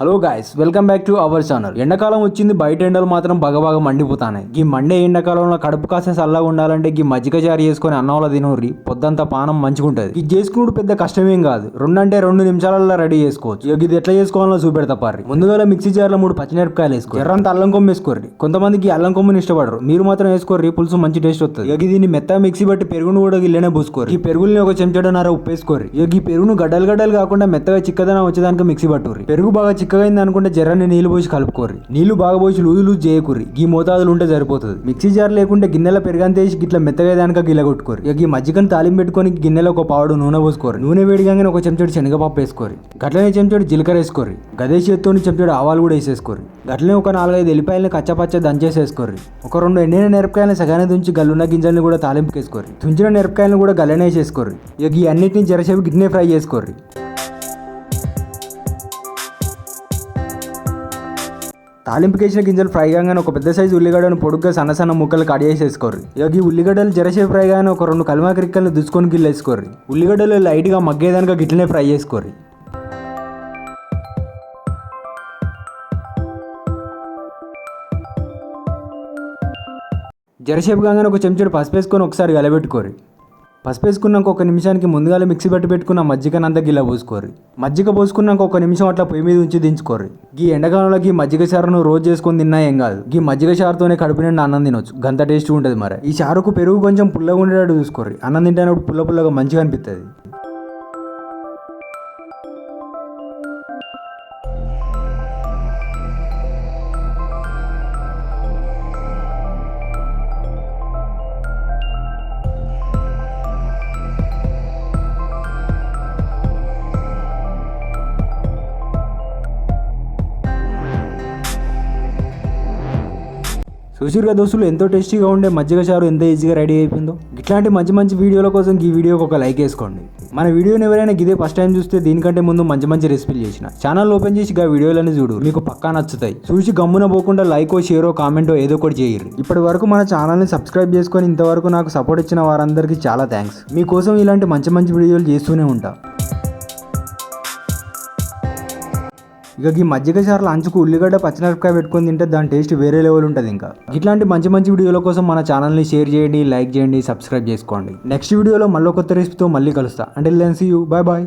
Hello guys welcome back to our channel ఎండాకాలం వచ్చింది బయట ఎండలు మాత్రం బగబాగా మండిపోతాయి ఈ మండే ఎండాకాలంలో కడుపు కాసే చల్లగా ఉండాలంటే ఈ మజ్జిగ జారి చేసుకొని అన్నంలో తినూరి పొద్దంతా పానం మంచిగుంటది. ఇది చేసుకున్నాడు పెద్ద కష్టమేం కాదు. రెండు అంటే రెండు నిమిషాలలో రెడీ చేసుకోవచ్చు. ఇక ఇది ఎట్లా చేసుకోవాలో చూపెడతా పారి ముందుగా మిక్సీ జార్లో మూడు పచ్చిమిరపకాయలు వేసుకో ఎర్రంత అల్లం కొమ్మ వేసుకోర్రి. కొంతమందికి అల్లం కొమ్మని ఇష్టపడరు. మీరు మాత్రం వేసుకోర్రి పులుసు మంచి టేస్ట్ వస్తుంది ఇక దీన్ని మెత్తగా మిక్సీ బట్టి పెరుగును కూడా గిల్లనే పూసుకోరు ఈ పెరుగుని ఒక చెంచాడన్నర ఉప్పు వేసుకోర్రి. ఇక ఈ పెరుగును గడ్డలు గడ్డలు కాకుండా మెత్తగా చిక్కదనం వచ్చేదానికి మిక్సీ పట్టుర్రి. పెరుగు బాగా చిక్కగైంది అనుకుంటే జర్రని నీళ్ళు పోసి కలుపుకోర్రి. నీళ్ళు బాగా పోసి లూజు లూజ్ చేయకుర్రి. ఈ మోతాదులు ఉంటే సరిపోతుంది. మిక్సీ జార్ లేకుంటే గిన్నెల పెరుగంత వేసి గిట్ల మెత్తగా దానిక గిల్ల కొట్టుకోరు ఇక ఈ మజ్జిగను తాలింపు పెట్టుకొని గిన్నెలో ఒక పావుడు నూనె పోసుకోరు నూనె వేడిగానే ఒక చెంచాడు శనగపప్పు వేసుకోరు గట్లనే చెంచాడు జీలకర్ర వేసుకోరు గదే చేత్తో చెంచాడు ఆవాలు కూడా వేసేసుకోరు గట్లనే ఒక నాలుగైదు ఎల్లిపాయలని కచ్చపచ్చ దంచేసేసుకోరు ఒక రెండు ఎండిన మిరపకాయలను సగానే తుంచి గల్లున్న గింజల్ని కూడా తాలింపుకేసుకోరు తుంచిన మిరపకాయలను కూడా గల్లనే వేసేసుకోరు ఇక ఈ అన్నిటిని జరసేపు గిన్నె ఫ్రై చేసుకోరు తాలింపుకేసిన గింజలు ఫ్రై కాగానే ఒక పెద్ద సైజు ఉల్లిగడ్డను పొడుగ్గా సన్న సన్న ముక్కలు కట్ చేసేసుకోరు ఇక ఈ ఉల్లిగడ్డలు జరసేపు ఫ్రై గానే ఒక రెండు కల్మాకి రిక్కలు దుచ్చుకొని గిల్లు ఉల్లిగడ్డలు లైట్గా మగ్గేదానిగా గిట్లనే ఫ్రై చేసుకోరు జరసేపు కాగానే ఒక చెంచాడు పసుపు వేసుకొని ఒకసారి గలబెట్టుకోరు పసుపు వేసుకున్నాక ఒక నిమిషానికి ముందుగానే మిక్సీ పెట్టి పెట్టుకున్న మజ్జిగనంతా గిల్ల పోసుకోర్రి. మజ్జిగ పోసుకున్నాక ఒక నిమిషం అట్లా పొయ్యి మీద ఉంచి దించుకోర్రి. ఈ ఎండకాలంలో ఈ మజ్జిగ చారును రోజు చేసుకొని తిన్నా ఏం కాదు. ఈ మజ్జిగ చారుతోనే కడుపు నిండా అన్నం తినొచ్చు. గంత టేస్ట్ ఉంటుంది మరి. ఈ చారుకు పెరుగు కొంచెం పుల్లగా ఉండేటట్టు చూసుకోర్రి. అన్నం తింటేనప్పుడు పుల్ల పుల్లగా మంచిగా అనిపిస్తుంది చూసిరుగా దోస్తులు ఎంతో టేస్టీగా ఉండే మజ్జిగ చారు ఎంత ఈజీగా రెడీ అయిపోయిందో. ఇట్లాంటి మంచి మంచి వీడియోల కోసం ఈ వీడియోకి ఒక లైక్ వేసుకోండి. మన వీడియోని ఎవరైనా ఇదే ఫస్ట్ టైం చూస్తే దీనికంటే ముందు మంచి మంచి రెసిపీలు చేసిన. ఛానల్ ఓపెన్ చేసి ఆ వీడియోలని చూడు. మీకు పక్కా నచ్చుతాయి. చూసి గమ్మున పోకుండా లైకో షేరో కామెంటో ఏదో ఒకటి చేయరు. ఇప్పటి వరకు మన ఛానల్ని సబ్స్క్రైబ్ చేసుకొని ఇంతవరకు నాకు సపోర్ట్ ఇచ్చిన వారందరికీ చాలా థ్యాంక్స్. మీకోసం ఇలాంటి మంచి మంచి వీడియోలు చేస్తూనే ఉంటా. ఇక ఈ మజ్జిగ చారులు అంచుకు ఉల్లిగడ్డ పచ్చిమిరపకాయ పెట్టుకొని తింటే దాని టేస్ట్ వేరే లెవెల్ ఉంటుంది ఇంకా. ఇట్లాంటి మంచి మంచి వీడియోల కోసం మన ఛానల్ని షేర్ చేయండి లైక్ చేయండి సబ్స్క్రైబ్ చేసుకోండి. నెక్స్ట్ వీడియోలో మళ్ళీ కొత్త రెసిపీతో మళ్ళీ కలుస్తా. అంటే లెన్స్ యూ బాయ్ బాయ్